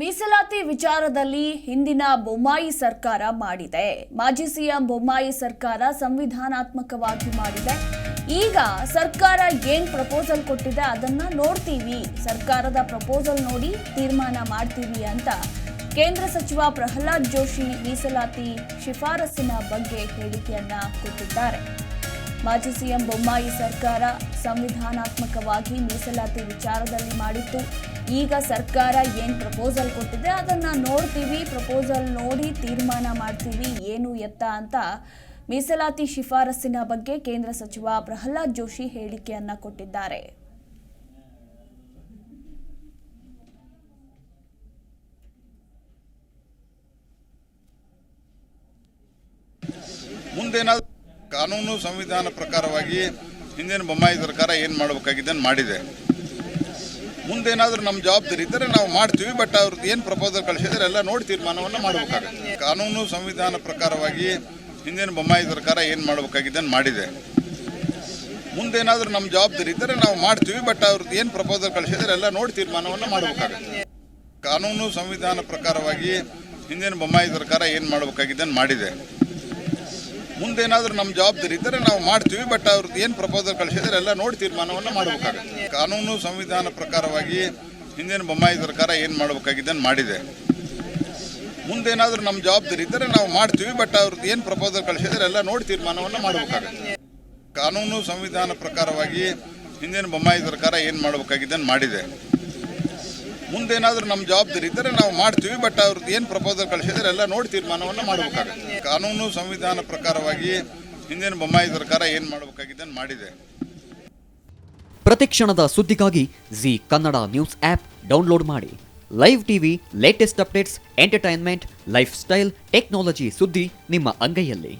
ಮೀಸಲಾತಿ ವಿಚಾರದಲ್ಲಿ ಹಿಂದಿನ ಬೊಮ್ಮಾಯಿ ಸರ್ಕಾರ ಮಾಡಿದೆ. ಮಾಜಿ ಸಿಎಂ ಬೊಮ್ಮಾಯಿ ಸರ್ಕಾರ ಸಂವಿಧಾನಾತ್ಮಕವಾಗಿ ಮಾಡಿದೆ. ಈಗ ಸರ್ಕಾರ ಏನ್ ಪ್ರಪೋಸಲ್ ಕೊಟ್ಟಿದೆ ಅದನ್ನ ನೋಡ್ತೀವಿ. ಸರ್ಕಾರದ ಪ್ರಪೋಸಲ್ ನೋಡಿ ತೀರ್ಮಾನ ಮಾಡ್ತೀವಿ ಅಂತ ಕೇಂದ್ರ ಸಚಿವ ಪ್ರಹ್ಲಾದ್ ಜೋಶಿ ಮೀಸಲಾತಿ ಶಿಫಾರಸ್ಸಿನ ಬಗ್ಗೆ ಹೇಳಿಕೆಯನ್ನ ಕೊಟ್ಟಿದ್ದಾರೆ. ಮಾಜಿ ಸಿಎಂ ಬೊಮ್ಮಾಯಿ ಸರ್ಕಾರ ಸಂವಿಧಾನಾತ್ಮಕವಾಗಿ ಮೀಸಲಾತಿ ವಿಚಾರದಲ್ಲಿ ಮಾಡಿತ್ತು. ಈಗ ಸರ್ಕಾರ ಏನು ಪ್ರಪೋಸಲ್ ಕೊಟ್ಟಿದೆ ಅದನ್ನ ನೋಡ್ತೀವಿ ಪ್ರಪೋಸಲ್ ನೋಡಿ ತೀರ್ಮಾನ ಮಾಡ್ತೀವಿ, ಏನು ಎತ್ತ ಅಂತ ಮೀಸಲಾತಿ ಶಿಫಾರಸ್ಸಿನ ಬಗ್ಗೆ ಕೇಂದ್ರ ಸಚಿವ ಪ್ರಹ್ಲಾದ್ ಜೋಶಿ ಹೇಳಿಕೆಯನ್ನು ಕೊಟ್ಟಿದ್ದಾರೆ. ಮುಂದೇನಾದ್ರೂ ಕಾನೂನು ಸಂವಿಧಾನ ಪ್ರಕಾರವಾಗಿ ಹಿಂದಿನ ಬೊಮ್ಮಾಯಿ ಸರ್ಕಾರ ಏನು ಮಾಡಬೇಕಾಗಿದೆ ಮಾಡಿದೆ. ಮುಂದೇನಾದರೂ ನಮ್ಮ ಜವಾಬ್ದಾರಿ ಇದ್ದರೆ ನಾವು ಮಾಡ್ತೀವಿ ಬಟ್ ಅವ್ರದ್ದು ಏನು ಪ್ರಪೋಸಲ್ ಕಳಿಸಿದ್ರೆ ಎಲ್ಲ ನೋಡಿ ತೀರ್ಮಾನವನ್ನು ಮಾಡಬೇಕಾಗುತ್ತೆ. ಕಾನೂನು ಸಂವಿಧಾನ ಪ್ರಕಾರವಾಗಿ ಹಿಂದಿನ ಬೊಮ್ಮಾಯಿ ಸರ್ಕಾರ ಏನು ಮಾಡಬೇಕಾಗಿದೆ ಮಾಡಿದೆ. ಮುಂದೇನಾದ್ರೂ ನಮ್ಮ ಜವಾಬ್ದಾರಿ ಇದ್ದರೆ ನಾವು ಮಾಡ್ತೀವಿ ಬಟ್ ಅವ್ರದ್ದು ಏನು ಪ್ರಪೋಸಲ್ ಕಳಿಸಿದ್ರೆ ಎಲ್ಲ ನೋಡಿ ತೀರ್ಮಾನವನ್ನು ಮಾಡಬೇಕಾಗುತ್ತೆ. ಕಾನೂನು ಸಂವಿಧಾನ ಪ್ರಕಾರವಾಗಿ ಹಿಂದಿನ ಬೊಮ್ಮಾಯಿ ಸರ್ಕಾರ ಏನು ಮಾಡಬೇಕಾಗಿದೆ ಮಾಡಿದೆ. ಮುಂದೇನಾದ್ರೂ ನಮ್ಮ ಜವಾಬ್ದಾರಿ ಇದ್ದರೆ ನಾವು ಮಾಡ್ತೀವಿ ಬಟ್ ಅವ್ರದ್ದು ಏನು ಪ್ರಪೋಸಲ್ ಕಳಿಸಿದ್ರೆ ಎಲ್ಲ ನೋಡಿ ತೀರ್ಮಾನವನ್ನು ಮಾಡಬೇಕಾಗುತ್ತೆ. ಕಾನೂನು ಸಂವಿಧಾನ ಪ್ರಕಾರವಾಗಿ ಹಿಂದಿನ ಬೊಮ್ಮಾಯಿ ಸರ್ಕಾರ ಏನು ಮಾಡಬೇಕಾಗಿದೆ ಮಾಡಿದೆ. ಮುಂದೇನಾದರೂ ನಮ್ಮ ಜವಾಬ್ದಾರಿ ಇದ್ದರೆ ನಾವು ಮಾಡ್ತೀವಿ ಬಟ್ ಅವ್ರದ್ದು ಏನು ಪ್ರಪೋಸಲ್ ಕಳಿಸಿದ್ರೆ ಎಲ್ಲ ನೋಡಿ ತೀರ್ಮಾನವನ್ನು ಮಾಡಬೇಕಾಗುತ್ತೆ. ಕಾನೂನು ಸಂವಿಧಾನ ಪ್ರಕಾರವಾಗಿ ಹಿಂದಿನ ಬೊಮ್ಮಾಯಿ ಸರ್ಕಾರ ಏನು ಮಾಡಬೇಕಾಗಿದೆ ಮಾಡಿದೆ. ಮುಂದೇನಾದ್ರೂ ನಮ್ಮ ಜವಾಬ್ದಾರಿ ಇದ್ದರೆ ನಾವು ಮಾಡ್ತೀವಿ ಬಟ್ ಅವ್ರದ್ದು ಏನು ಪ್ರಪೋಸಲ್ ಕಳಿಸಿದ್ರೆ ಎಲ್ಲ ನೋಡಿ ತೀರ್ಮಾನವನ್ನು ಮಾಡಬೇಕಾಗುತ್ತೆ. ಕಾನೂನು ಸಂವಿಧಾನ ಪ್ರಕಾರವಾಗಿ ಹಿಂದಿನ ಬೊಮ್ಮಾಯಿ ಸರ್ಕಾರ ಏನು ಮಾಡಬೇಕಾಗಿದೆ ಮಾಡಿದೆ. ಪ್ರತಿಕ್ಷಣದ ಸುದ್ದಿಗಾಗಿ Zee Kannada news app download ಮಾಡಿ. Live TV latest updates entertainment life style technology ಸುದ್ದಿ ನಿಮ್ಮ ಅಂಗೈಯಲ್ಲಿ.